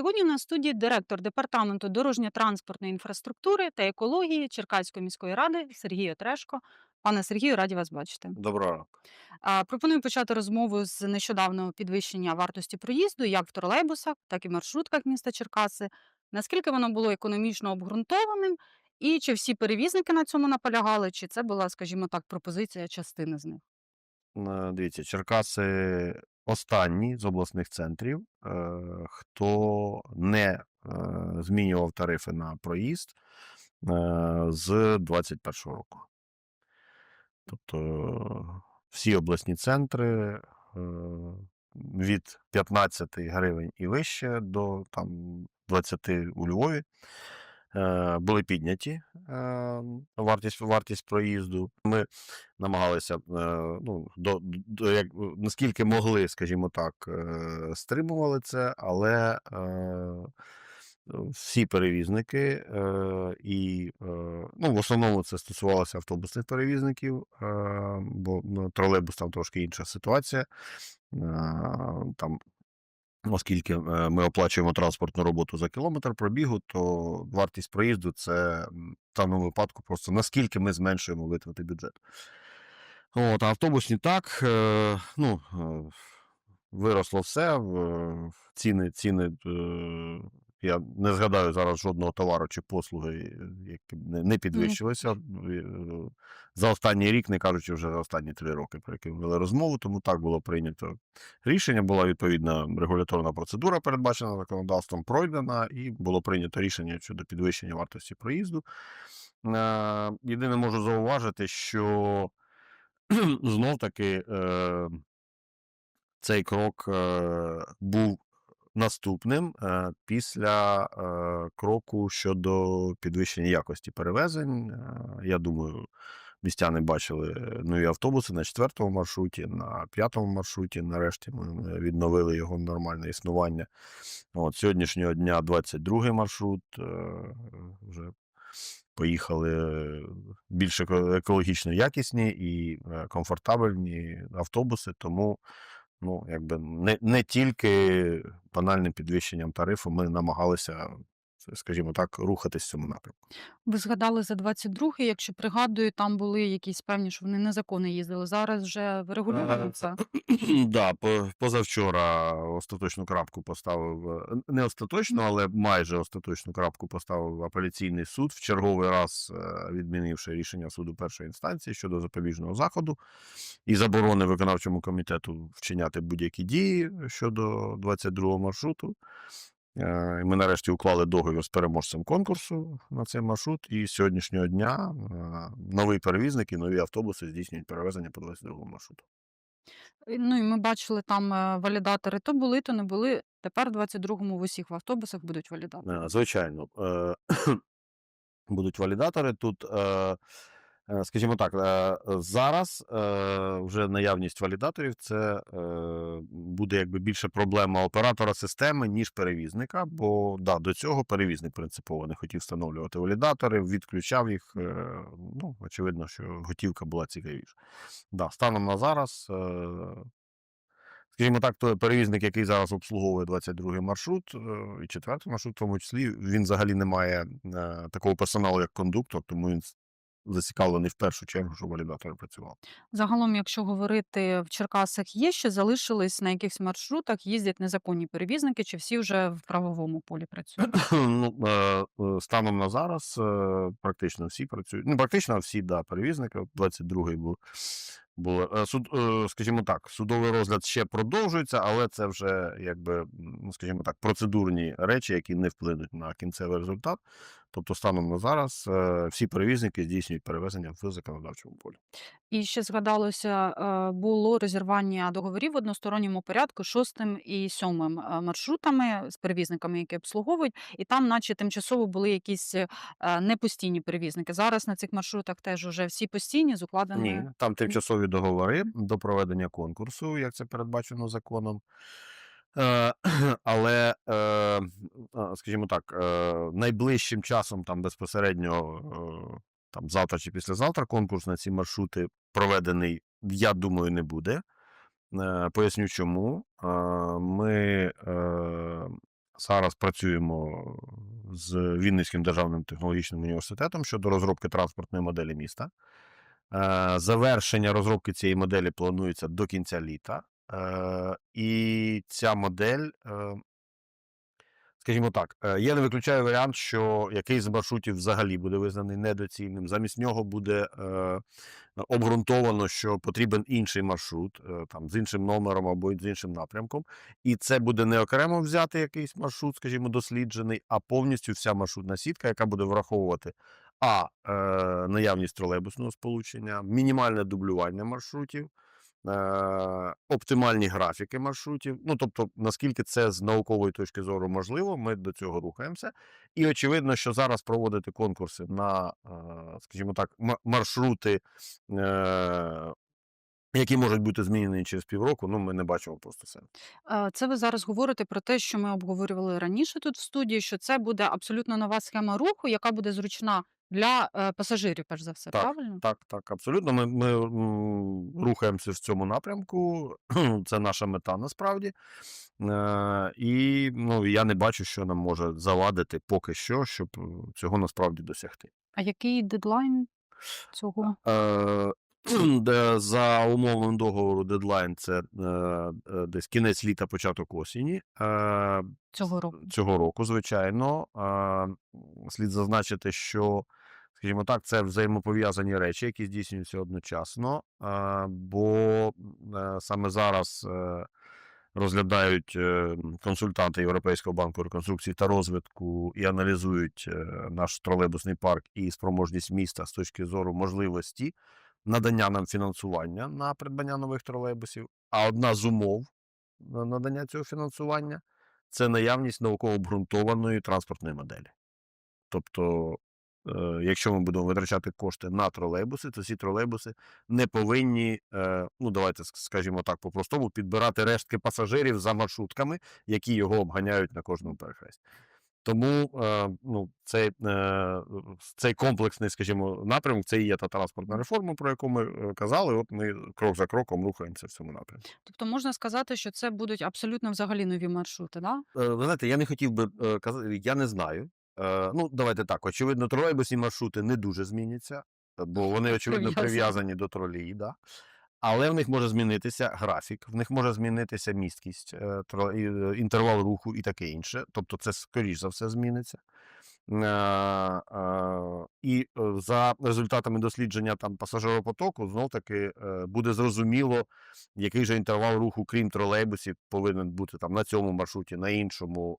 Сьогодні на студії директор департаменту дорожньо-транспортної інфраструктури та екології Черкаської міської ради Сергій Отрешко. Пане Сергію, раді вас бачити. Доброго ранку. Пропоную почати розмову з нещодавнього підвищення вартості проїзду як в тролейбусах, так і в маршрутках міста Черкаси. Наскільки воно було економічно обґрунтованим, і чи всі перевізники на цьому наполягали, чи це була, скажімо так, пропозиція частини з них? Е, Дивіться, Черкаси останні з обласних центрів, е, хто не е, змінював тарифи на проїзд е, з 21 року. Тобто всі обласні центри від 15 гривень і вище до там 20 у Львові були підняті е, вартість, вартість проїзду. Ми намагалися е, ну, до, до, як, наскільки могли, скажімо так, е, стримували це, але е, всі перевізники, е, і е, ну, в основному це стосувалося автобусних перевізників, е, бо ну, тролейбус там трошки інша ситуація. Е, Там Оскільки е, ми оплачуємо транспортну роботу за кілометр пробігу, то вартість проїзду це в даному випадку просто наскільки ми зменшуємо витрати бюджету. От, а автобусні так, е, ну, е, виросло все. Ціни, ціни, я не згадаю зараз жодного товару чи послуги, е, які не, підвищилися. е, За останній рік, не кажучи вже за останні три роки, про які вели розмову, тому так було прийнято рішення. Була відповідна регуляторна процедура, передбачена законодавством, пройдена, і було прийнято рішення щодо підвищення вартості проїзду. Е, Єдине можу зауважити, що знов таки цей крок був наступним е, після е, кроку щодо підвищення якості перевезень. Е, Я думаю, містяни бачили нові автобуси на четвертому маршруті, на п'ятому маршруті. Нарешті ми відновили його нормальне існування. От сьогоднішнього дня 22 маршрут. Вже поїхали більш екологічно якісні і комфортабельні автобуси, тому ну, якби не, не тільки банальним підвищенням тарифу ми намагалися, скажімо так, рухатись в цьому напрямку. Ви згадали за 22-й, якщо пригадую, там були якісь певні, що вони незаконно їздили. Зараз вже врегульовано це. Да, позавчора остаточну крапку поставив е, не остаточну, але майже остаточну крапку поставив апеляційний суд, в черговий раз е, відмінивши рішення суду першої інстанції щодо запобіжного заходу і заборони виконавчому комітету вчиняти будь-які дії щодо 22-го маршруту. Е, Ми нарешті уклали договір з переможцем конкурсу на цей маршрут. І з сьогоднішнього дня е, новий перевізник і нові автобуси здійснюють перевезення по 22-му маршруту. Ну і ми бачили там е, валідатори то були, то не були. Тепер в 22-му в усіх автобусах будуть валідатори. Звичайно, будуть валідатори. Тут, скажімо так, е, зараз е, вже наявність валідаторів це е, буде якби більше проблема оператора системи, ніж перевізника. Бо да, до цього перевізник принципово не хотів встановлювати валідатори, відключав їх. е, Ну, очевидно, що готівка була цікавіша. Да, станом на зараз. е, Скажімо так, той перевізник, який зараз обслуговує 22-й маршрут е, і 4-й маршрут, в тому числі, він взагалі не має е, такого персоналу, як кондуктор, тому він зацікавлений в першу чергу, щоб валідатори працювали. Загалом, якщо говорити в Черкасах, є ще залишились на якихось маршрутах, їздять незаконні перевізники, чи всі вже в правовому полі працюють? ну, е, е, станом на зараз е, практично всі працюють. Ну, практично всі, да, перевізники. 22-й був. Було. Суд, скажімо так, судовий розгляд ще продовжується, але це вже, якби, ну, скажімо так, процедурні речі, які не вплинуть на кінцевий результат. Тобто, станом на зараз е, всі перевізники здійснюють перевезення в законодавчому полі. І ще згадалося, е, було розірвання договорів в односторонньому порядку шостим і сьомим е, маршрутами з перевізниками, які обслуговують, і там, наче тимчасово, були якісь е, непостійні перевізники. Зараз на цих маршрутах теж уже всі постійні з Ні, там тимчасові договори до проведення конкурсу, як це передбачено законом. Е, але, е, скажімо так, е, найближчим часом, там безпосередньо там, завтра чи післязавтра конкурс на ці маршрути проведений, я думаю, не буде. Поясню чому. Ми зараз працюємо з Вінницьким державним технологічним університетом щодо розробки транспортної моделі міста. Завершення розробки цієї моделі планується до кінця літа. І ця модель, е, скажімо так, е, я не виключаю варіант, що якийсь з маршрутів взагалі буде визнаний недоцільним. Замість нього буде е, обґрунтовано, що потрібен інший маршрут, е, там з іншим номером або з іншим напрямком. І це буде не окремо взяти якийсь маршрут, скажімо, досліджений, а повністю вся маршрутна сітка, яка буде враховувати а е, наявність тролейбусного сполучення, мінімальне дублювання маршрутів. Оптимальні графіки маршрутів. Ну, тобто, наскільки це з наукової точки зору можливо, ми до цього рухаємося. І очевидно, що зараз проводити конкурси на, е, скажімо так, ма- маршрути, е, які можуть бути змінені через півроку, ну, ми не бачимо просто сенсу. Це ви зараз говорите про те, що ми обговорювали раніше тут в студії, що це буде абсолютно нова схема руху, яка буде зручна для е, пасажирів, перш за все, Так, правильно? так, так, абсолютно. Ми, ми м, рухаємося в цьому напрямку. Це наша мета насправді. Е, і ну, я не бачу, що нам може завадити поки що, щоб е, цього насправді досягти. А який дедлайн цього? Е, де за умовами договору дедлайн це е, е, десь кінець літа, початок осені. Е, Цього року. Цього року, звичайно. Е, слід зазначити, що, скажімо так, це взаємопов'язані речі, які здійснюються одночасно, бо е, саме зараз е, розглядають е, консультанти Європейського банку реконструкції та розвитку і аналізують наш тролейбусний парк і спроможність міста з точки зору можливості надання нам фінансування на придбання нових тролейбусів. А одна з умов на надання цього фінансування це наявність науково обґрунтованої транспортної моделі. Тобто, якщо ми будемо витрачати кошти на тролейбуси, то ці тролейбуси не повинні, е, ну давайте ск- скажімо так, по-простому, підбирати рештки пасажирів за маршрутками, які його обганяють на кожному перехресті. Тому е, ну, цей, е, цей комплексний, скажімо, напрямок, це і є та транспортна реформа, про яку ми е, казали. От ми крок за кроком рухаємося в цьому напрямку. Тобто можна сказати, що це будуть абсолютно взагалі нові маршрути, да? Е, Ви знаєте, я не хотів би е, казати, я не знаю. Е, Ну, давайте так. Очевидно, тролейбусні маршрути не дуже зміняться, бо вони, очевидно, Прив'язані. до тролії. да. Але в них може змінитися графік, в них може змінитися місткість, е, е, інтервал руху і таке інше. Тобто, це скоріш за все зміниться. І е, за результатами дослідження там пасажиропотоку, знов таки е, буде зрозуміло, який же інтервал руху, крім тролейбусів, повинен бути там на цьому маршруті, на іншому.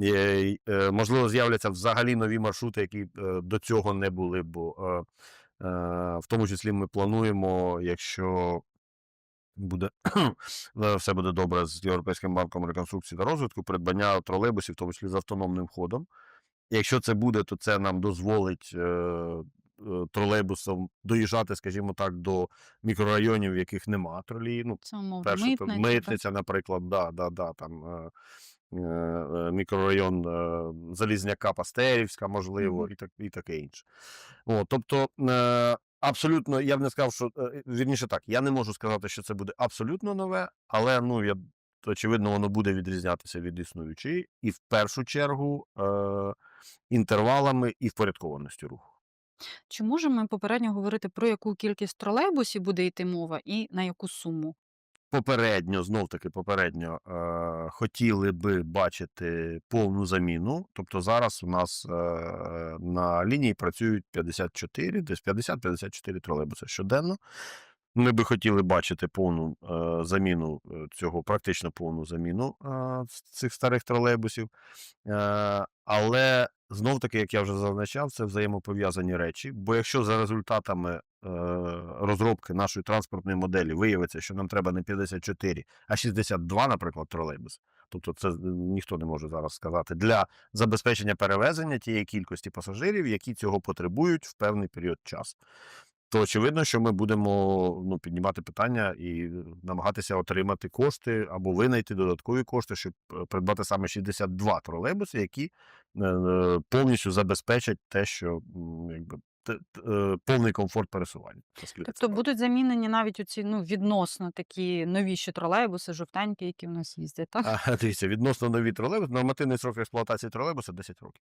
Е, Можливо, з'являться взагалі нові маршрути, які до цього не були. Бо в тому числі ми плануємо, якщо буде все буде добре з Європейським банком реконструкції та розвитку, придбання тролейбусів, в тому числі з автономним ходом. Якщо це буде, то це нам дозволить е, е, тролейбусом доїжджати, скажімо так, до мікрорайонів, в яких нема тролей. Ну, Це перше, митниця, митниця, наприклад, да, да, да, там е, мікрорайон Залізняка, Пастерівська, можливо, Мгм. і, так, і таке інше. О, тобто, абсолютно, я б не сказав, що вірніше так, я не можу сказати, що це буде абсолютно нове, але ну, я, очевидно, воно буде відрізнятися від існуючої, і в першу чергу е, інтервалами і впорядкованістю руху. Чи можемо ми попередньо говорити про яку кількість тролейбусів буде йти мова і на яку суму? Попередньо, знов таки, попередньо е, хотіли би бачити повну заміну. Тобто зараз у нас е, на лінії працюють 54, десь 50-54 тролейбуси щоденно. Ми би хотіли бачити повну е, заміну е, цього, практично повну заміну е, цих старих тролейбусів. Е, але знов таки, як я вже зазначав, це взаємопов'язані речі. Бо якщо за результатами е, розробки нашої транспортної моделі виявиться, що нам треба не 54, а 62, наприклад, тролейбус. Тобто, це е, ніхто не може зараз сказати для забезпечення перевезення тієї кількості пасажирів, які цього потребують в певний період часу. То очевидно, що ми будемо ну, піднімати питання і намагатися отримати кошти або винайти додаткові кошти, щоб е, придбати саме 62 тролейбуси, які е, е, повністю забезпечать те, що якби, е, повний комфорт пересування. Тобто будуть замінені навіть оці ну, відносно такі новіші тролейбуси, жовтенькі, які в нас їздять, так? А, дивіться, відносно нові тролейбуси, нормативний срок експлуатації тролейбуса 10 років.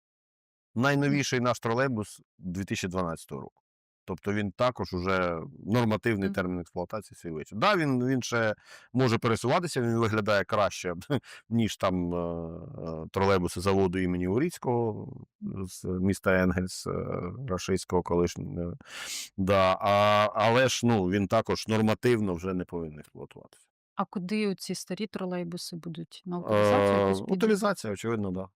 Найновіший наш тролейбус 2012 року. Тобто він також уже нормативний Мгм. термін експлуатації свій. Да, він, він ще може пересуватися, він виглядає краще, ніж там е, е, тролейбуси заводу імені Уріцького з міста Енгельс, е, рашистського колишнього. Да, а, але ж ну, він також нормативно вже не повинен експлуатуватися. А куди ці старі тролейбуси будуть на утилізацію? Е. Утилізація, очевидно, так. Да.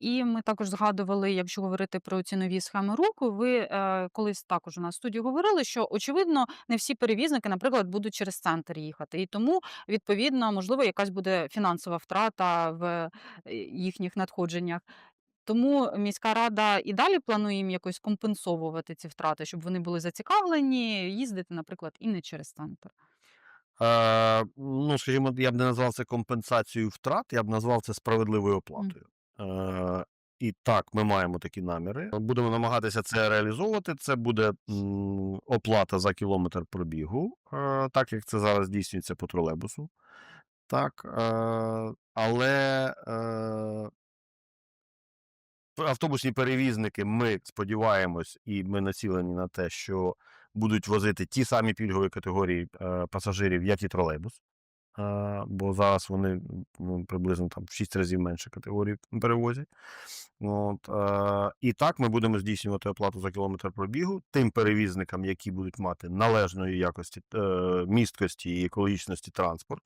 І ми також згадували, якщо говорити про ці нові схеми руху, ви е, колись також у нас в студії говорили, що очевидно не всі перевізники, наприклад, будуть через центр їхати, і тому відповідно, можливо, якась буде фінансова втрата в е, їхніх надходженнях. Тому міська рада і далі планує їм якось компенсовувати ці втрати, щоб вони були зацікавлені їздити, наприклад, і не через центр. Е, ну, скажімо, я б не назвав це компенсацією втрат, я б назвав це справедливою оплатою. Е, і так, ми маємо такі наміри. Будемо намагатися це реалізовувати. Це буде оплата за кілометр пробігу, е, так як це зараз здійснюється по тролейбусу. Так, е, але автобусні перевізники, ми сподіваємось, і ми націлені на те, що будуть возити ті самі пільгові категорії пасажирів, як і тролейбус. Бо зараз вони ну, приблизно там в 6 разів менше категорій перевозять. От, і так ми будемо здійснювати оплату за кілометр пробігу тим перевізникам, які будуть мати належної якості е, місткості і екологічності транспорт,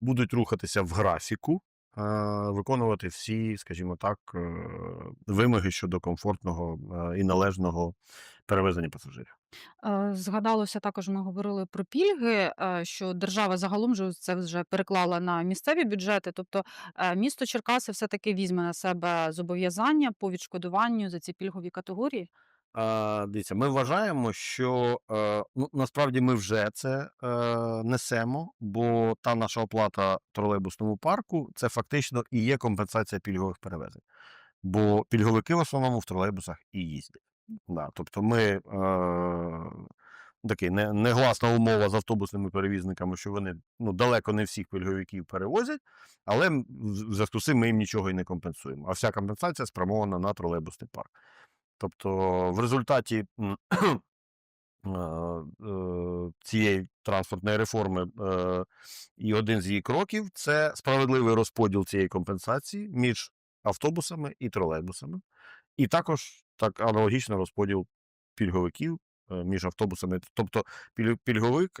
будуть рухатися в графіку, виконувати всі, скажімо так, е, вимоги щодо комфортного е, і належного перевезення пасажирів. Е, Згадалося також, ми говорили про пільги, е, що держава загалом же це вже переклала на місцеві бюджети. Тобто е, місто Черкаси все-таки візьме на себе зобов'язання по відшкодуванню за ці пільгові категорії. Дивіться, ми вважаємо, що е, ну, насправді ми вже це е, несемо, бо та наша оплата тролейбусному парку це фактично і є компенсація пільгових перевезень. Бо пільговики в основному в тролейбусах і їздять. Да, тобто ми е, такий не, негласна умова з автобусними перевізниками, що вони ну, далеко не всіх пільговиків перевозять, але в зв'язку з цим ми їм нічого і не компенсуємо. А вся компенсація спрямована на тролейбусний парк. Тобто в результаті е, цієї транспортної реформи е, і один з її кроків це справедливий розподіл цієї компенсації між автобусами і тролейбусами. І також так аналогічно розподіл пільговиків е, між автобусами. Тобто пільговик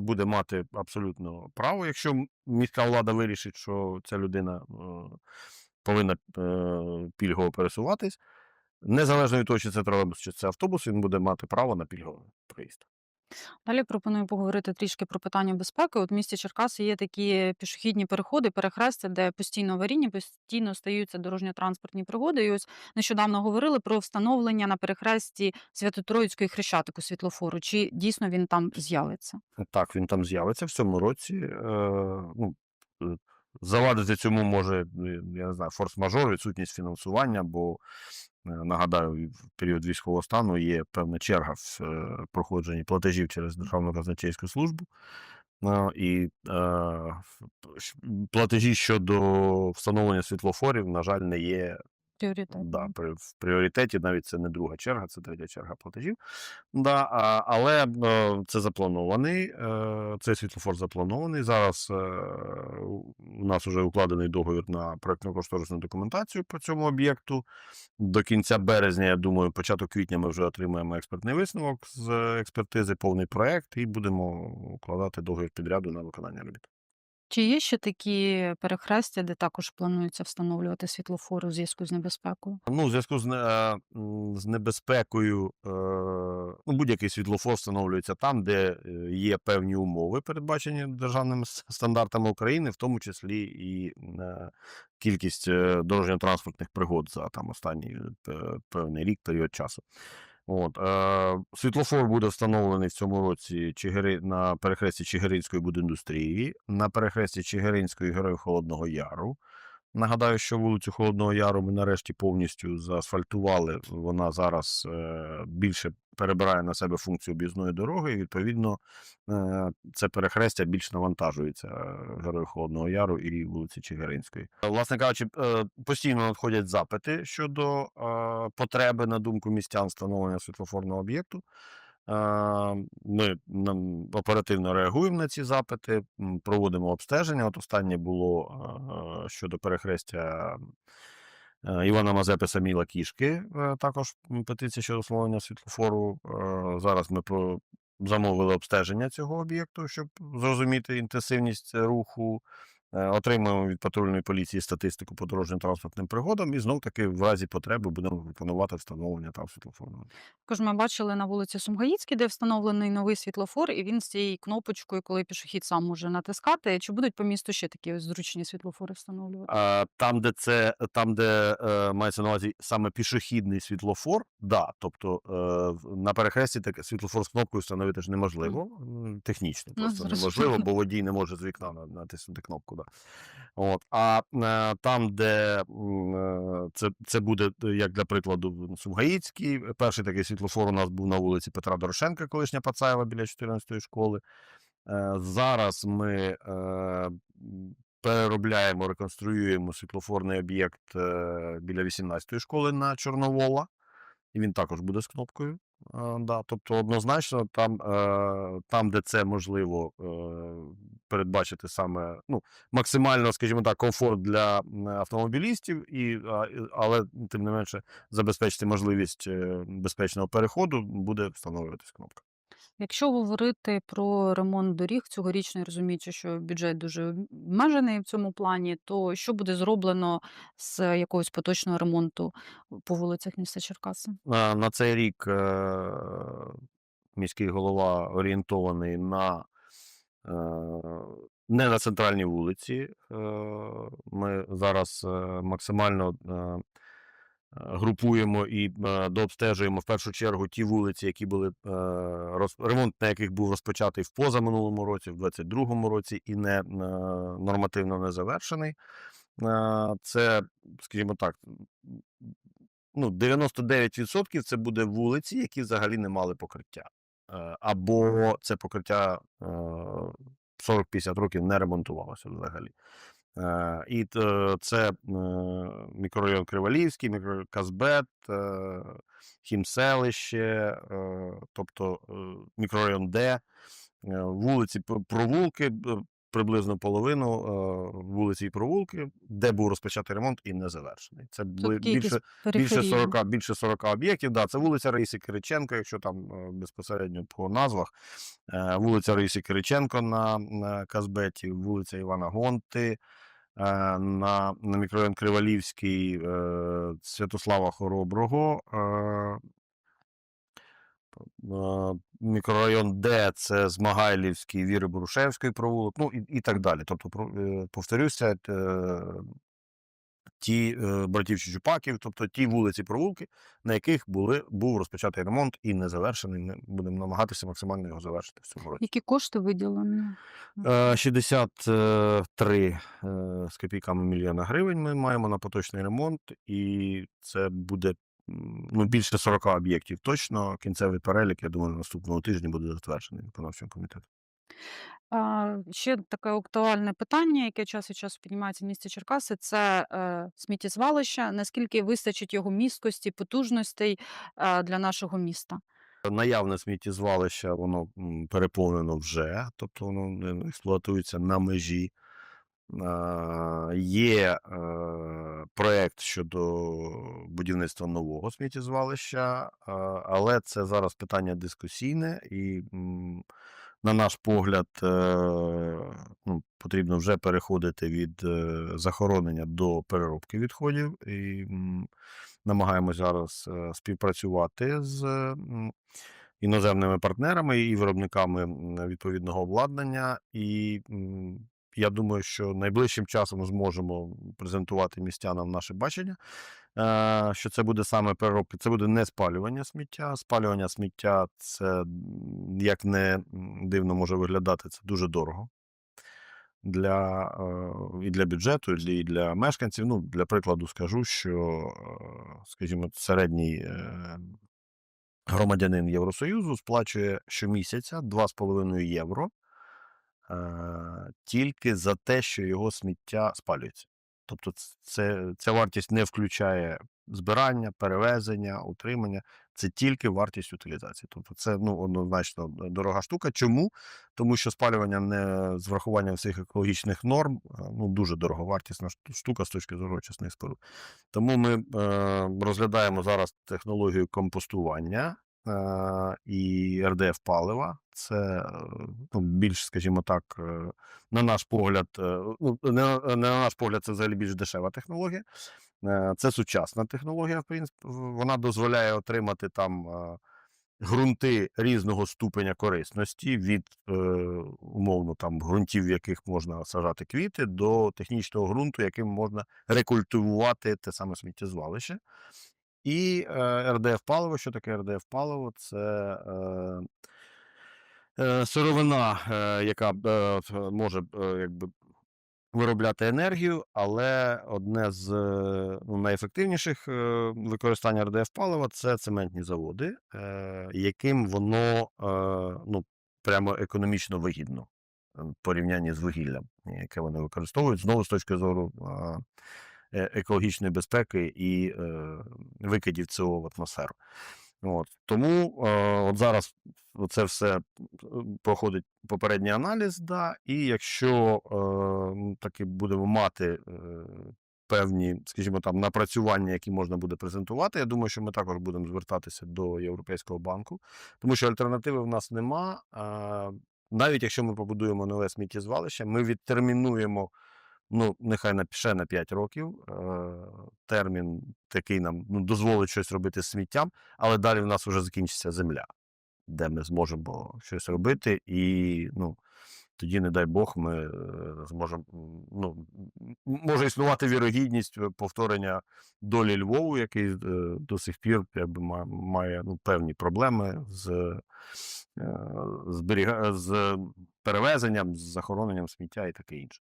буде мати абсолютно право, якщо міська влада вирішить, що ця людина повинна пільгово пересуватись. Незалежно від того, чи це тролейбус, чи це автобус, він буде мати право на пільговий проїзд. Далі пропоную поговорити трішки про питання безпеки. От в місті Черкаси є такі пішохідні переходи, перехрестя, де постійно аварійні, постійно стаються дорожньо-транспортні пригоди. І ось нещодавно говорили про встановлення на перехресті Свято-Троїцької хрещатику світлофору. Чи дійсно він там з'явиться? Так, він там з'явиться в цьому році. Е, ну, е, завадити цьому може, е, я не знаю, форс-мажор, відсутність фінансування, бо е, нагадаю, в період військового стану є певна черга в е, проходженні платежів через Державну казначейську службу. Е, І платежі щодо встановлення світлофорів, на жаль, не є Пріоритет. да, в пріоритеті, навіть це не друга черга, це третя черга платежів. Да, а, але е, це запланований, е, цей світлофор запланований. Зараз е, у нас вже укладений договір на проєктно-кошторисну документацію по цьому об'єкту. До кінця березня, я думаю, початок квітня ми вже отримаємо експертний висновок з експертизи, повний проект, і будемо укладати договір підряду на виконання робіт. Чи є ще такі перехрестя, де також планується встановлювати світлофори у зв'язку з небезпекою? Ну, у зв'язку з, не- е, з небезпекою, е, ну, будь-який світлофор встановлюється там, де е, є певні умови, передбачені державними стандартами України, в тому числі і е, кількість е, дорожньо-транспортних пригод за там останній е, певний рік, період часу. От, е, світлофор буде встановлений в цьому році Чигири, на перехресті Чигиринської будіндустрії, на перехресті Чигиринської Героїв Холодного Яру, Нагадаю, що вулицю Холодного Яру ми нарешті повністю заасфальтували. Вона зараз е, більше перебирає на себе функцію об'їзної дороги, і відповідно е, це перехрестя більш навантажується е, Герою Холодного Яру і вулиці Чигиринської. Власне кажучи, постійно надходять запити щодо потреби, на думку містян, встановлення світлофорного об'єкту. Ми оперативно реагуємо на ці запити, проводимо обстеження. От останнє було щодо перехрестя е, Івана Мазепи Саміла Кішки. е, Також петиція щодо встановлення світлофору. Е, Зараз ми замовили обстеження цього об'єкту, щоб зрозуміти інтенсивність руху. Е, Отримуємо від патрульної поліції статистику по дорожньо-транспортним пригодам, і знов таки в разі потреби будемо пропонувати встановлення там світлофорного. Також ми бачили на вулиці Сумгаїцькій, де встановлений новий світлофор, і він з цією кнопочкою, коли пішохід сам може натискати. Чи будуть по місту ще такі ось зручні світлофори встановлювати? А, там, де це там, де е, мається на увазі саме пішохідний світлофор, да, тобто е, на перехресті так світлофор з кнопкою встановити ж неможливо, технічно Ну, просто зрозуміло. неможливо, бо водій не може з вікна натиснути кнопку. Да. От. А е, там, де е, це, це буде, е, як для прикладу, в Сумгаїцькій, перший такий світлофор у нас був на вулиці Петра Дорошенка, колишня Пацаєва біля 14-ї школи. Е, Зараз ми е, переробляємо, реконструюємо світлофорний об'єкт е, біля 18-ї школи на Чорновола, і він також буде з кнопкою. Е, Да, тобто однозначно, там, е, там, де це можливо е, передбачити саме ну, максимально, скажімо так, комфорт для автомобілістів, і, але тим не менше забезпечити можливість е, безпечного переходу, буде встановлюватись кнопка. Якщо говорити про ремонт доріг цьогорічно, розуміючи, що бюджет дуже обмежений в цьому плані, то що буде зроблено з якогось поточного ремонту по вулицях міста Черкаси? На, цей рік е, міський голова орієнтований на е, не на центральній вулиці. Е, ми зараз е, максимально е, е, групуємо і е, дообстежуємо в першу чергу ті вулиці, які були е, ремонт на яких був розпочатий в позаминулому році, в 22-му році, і не е, нормативно не завершений. Е, Це, скажімо так, ну, 99% це буде вулиці, які взагалі не мали покриття. Е, Або це покриття е, 40-50 років не ремонтувалося взагалі. Е, І це е, мікрорайон Кривалівський, мікрорайон Казбет, е, Хімселище, е, тобто е, мікрорайон Д, е, вулиці, провулки, приблизно половину е, вулиці і провулки, де був розпочатий ремонт і не завершений. Це були більше, більше 40, більше 40 об'єктів. Да, це вулиця Раїси Кириченко, якщо там е, безпосередньо по назвах. Е, Вулиця Раїси Кириченко на, на Казбеті, вулиця Івана Гонти, на, на мікрорайон Кривалівський, Святослава Хороброго. Мікрорайон Д це Змагайлівський, Віри Борушевської провулок, ну і, і так далі. Тобто, е, повторюся, е, ті е, братів Чучупаків, тобто ті вулиці, провулки, на яких були, був розпочатий ремонт і не завершений. Ми будемо намагатися максимально його завершити в цьому році. Які кошти виділені? Е, 63 е, з копійками мільйона гривень ми маємо на поточний ремонт, і це буде ну, більше 40 об'єктів. Точно кінцевий перелік, я думаю, наступного тижня буде затверджений виконавчим комітетом. А, ще таке актуальне питання, яке час від часу піднімається в місті Черкаси, це е, сміттєзвалище. Наскільки вистачить його місткості, потужностей е, для нашого міста? Наявне сміттєзвалище, воно м, переповнено вже, тобто воно не експлуатується на межі. Є е, проєкт щодо будівництва нового сміттєзвалища, але це зараз питання дискусійне, і, на наш погляд, е, ну, потрібно вже переходити від е, захоронення до переробки відходів. І м, намагаємось зараз е, співпрацювати з іноземними партнерами і виробниками відповідного обладнання. І я думаю, що найближчим часом зможемо презентувати містянам наше бачення. е, Що це буде саме переробка, це буде не спалювання сміття. Спалювання сміття це, як не дивно може виглядати, це дуже дорого. для, е, і для бюджету, і для, мешканців. Ну, для прикладу скажу, що, е, скажімо, середній громадянин Євросоюзу сплачує щомісяця 2,5 євро тільки за те, що його сміття спалюється. Тобто це, ця вартість не включає збирання, перевезення, утримання. Це тільки вартість утилізації. Тобто це ну, однозначно дорога штука. Чому? Тому що спалювання не з врахуванням всіх екологічних норм е, ну, дуже дороговартісна штука з точки зору очисних споруд. Тому ми е, розглядаємо зараз технологію компостування е, і РДФ палива. Це е, ну, більш, скажімо так, е, на наш погляд, е, ну, не, на- наш погляд, це взагалі більш дешева технологія. Е, Це сучасна технологія, в принципі. Вона дозволяє отримати там е, ґрунти різного ступеня корисності від е, умовно там ґрунтів, в яких можна сажати квіти, до технічного ґрунту, яким можна рекультивувати те саме сміттєзвалище. І е, РДФ паливо. Що таке РДФ паливо? Це е, е, сировина, е, яка е, може е, якби виробляти енергію, але одне з е, ну, найефективніших е, використання РДФ палива це цементні заводи, е, яким воно е, ну, прямо економічно вигідно е, в порівнянні з вугіллям, яке вони використовують, знову з точки зору е, е, екологічної безпеки і е, викидів СО в атмосферу. От. Тому е, от зараз це все е, проходить попередній аналіз, да, і якщо е, таки будемо мати е, певні, скажімо там, напрацювання, які можна буде презентувати, я думаю, що ми також будемо звертатися до Європейського банку, тому що альтернативи в нас нема. Навіть якщо ми побудуємо нове сміттєзвалище, ми відтермінуємо ну, нехай на ще на 5 років. Е, термін такий нам ну, дозволить щось робити з сміттям, але далі в нас вже закінчиться земля, де ми зможемо щось робити, і ну, тоді, не дай Бог, ми е, зможемо. Ну, може існувати вірогідність е, повторення долі Львову, який до сих пір якби, має ну, певні проблеми з, зберіга... з перевезенням, з захороненням сміття і таке інше.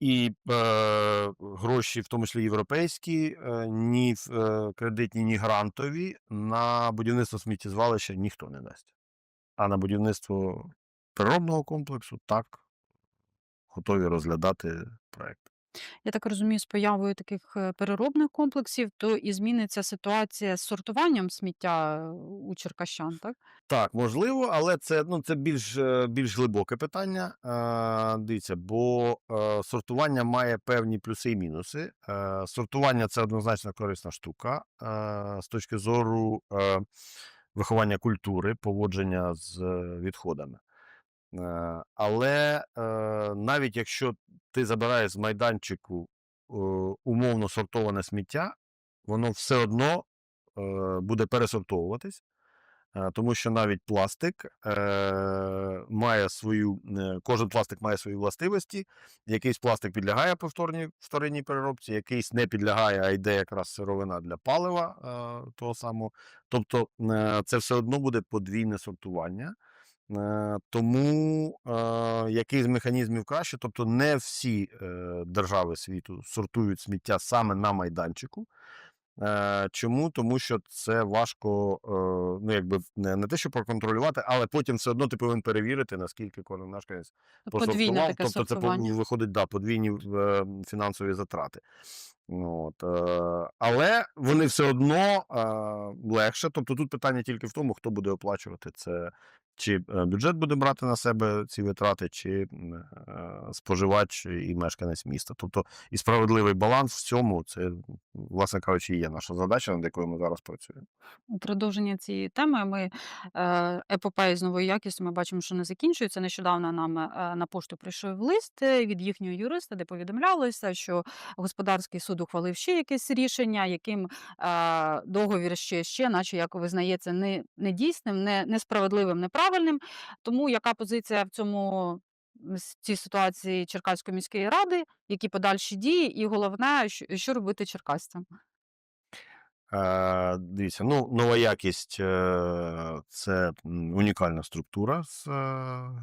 І е, гроші, в тому числі європейські, е, ні е, кредитні, ні грантові, на будівництво сміттєзвалища ніхто не дасть. А на будівництво природного комплексу так готові розглядати проект. Я так розумію, з появою таких е, переробних комплексів, то і зміниться ситуація з сортуванням сміття е, у черкащан, так? Так, можливо, але це, ну, це більш, е, більш глибоке питання. Е, дивіться, бо е, сортування має певні плюси і мінуси. Е, сортування це однозначно корисна штука е, з точки зору е, виховання культури, поводження з відходами. Е, але е, навіть якщо ти забираєш з майданчику е, умовно сортоване сміття, воно все одно буде пересортовуватись. Тому що навіть пластик має свою, кожен пластик має свої властивості. Якийсь пластик підлягає повторній вторинній переробці, якийсь не підлягає, а йде якраз сировина для палива того самого. Тобто це все одно буде подвійне сортування. Е, Тому е, який з механізмів краще, тобто не всі е, держави світу сортують сміття саме на майданчику. Чому? Тому що це важко, ну якби не, не те, що проконтролювати, але потім все одно ти повинен перевірити, наскільки кожен Подвійне посортував. Тобто це виходить да, подвійні фінансові затрати. От, е, але вони все одно е, легше. Тобто тут питання тільки в тому, хто буде оплачувати це. Чи е, бюджет буде брати на себе ці витрати, чи е, споживач і мешканець міста. Тобто і справедливий баланс в цьому це, власне кажучи, є наша задача, над якою ми зараз працюємо. Продовження цієї теми ми е, епопеї з новою якістю ми бачимо, що не закінчується. Нещодавно нам е, на пошту прийшов лист від їхнього юриста, де повідомлялося, що господарський суд ухвалив ще якесь рішення, яким е, договір ще ще, наче як визнається, не недійсним, не несправедливим, неправильним. Тому яка позиція в цьому в цій ситуації Черкаської міської ради, які подальші дії, і головне, що робити черкасцям? Е, дивіться, ну, нова якість е, це унікальна структура з,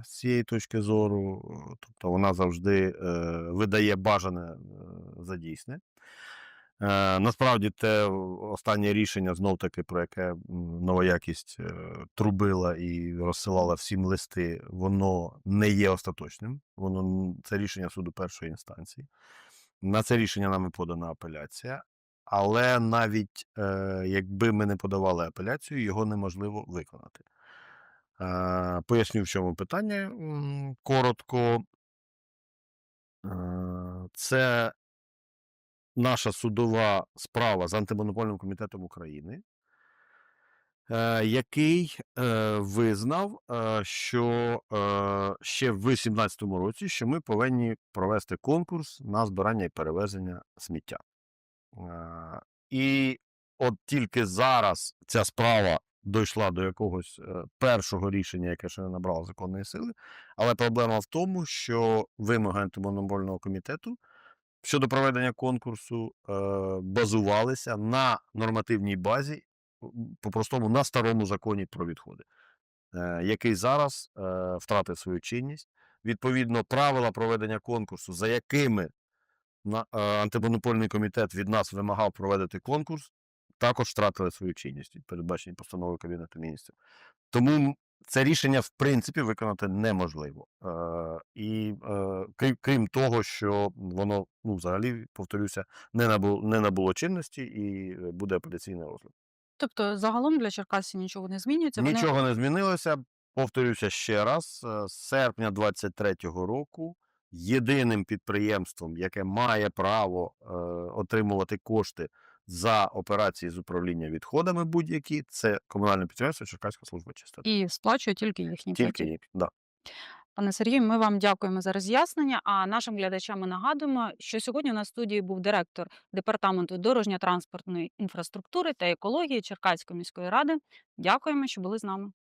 з цієї точки зору. Тобто вона завжди е, видає бажане е, за дійсне. Е, насправді, те останнє рішення, знов таки, про яке нова якість трубила і розсилала всім листи, воно не є остаточним. Воно це рішення суду першої інстанції. На це рішення нами подана апеляція. Але навіть е, якби ми не подавали апеляцію, його неможливо виконати. Е, поясню, в чому питання коротко. Е, це наша судова справа з антимонопольним комітетом України, е, який е, визнав, е, що е, ще в 2018 році, що ми повинні провести конкурс на збирання і перевезення сміття. Е, І от тільки зараз ця справа дійшла до якогось е, першого рішення, яке ще не набрало законної сили. Але проблема в тому, що вимоги антимонопольного комітету щодо проведення конкурсу е, базувалися на нормативній базі, по-простому на старому законі про відходи, який зараз втратив свою чинність. Відповідно, правила проведення конкурсу, за якими на, е, антимонопольний комітет від нас вимагав проводити конкурс, також втратили свою чинність, від передбачені постановою Кабінету міністрів. Тому це рішення, в принципі, виконати неможливо. Е, і е, крім, крім того, що воно, ну, взагалі, повторюся, не набуло, не набуло чинності і е, буде апеляційний розгляд. Тобто, загалом для Черкасів нічого не змінюється. Нічого не змінилося. Повторюся ще раз: е, з серпня 23-го року єдиним підприємством, яке має право е, отримувати кошти за операції з управління відходами будь-які, це комунальне підприємство Черкаська служба чистоти. і сплачують тільки їхні Тільки їх, да. Пане Сергію, ми вам дякуємо за роз'яснення. А нашим глядачам ми нагадуємо, що сьогодні на студії був директор департаменту дорожньо-транспортної інфраструктури та екології Черкаської міської ради. Дякуємо, що були з нами.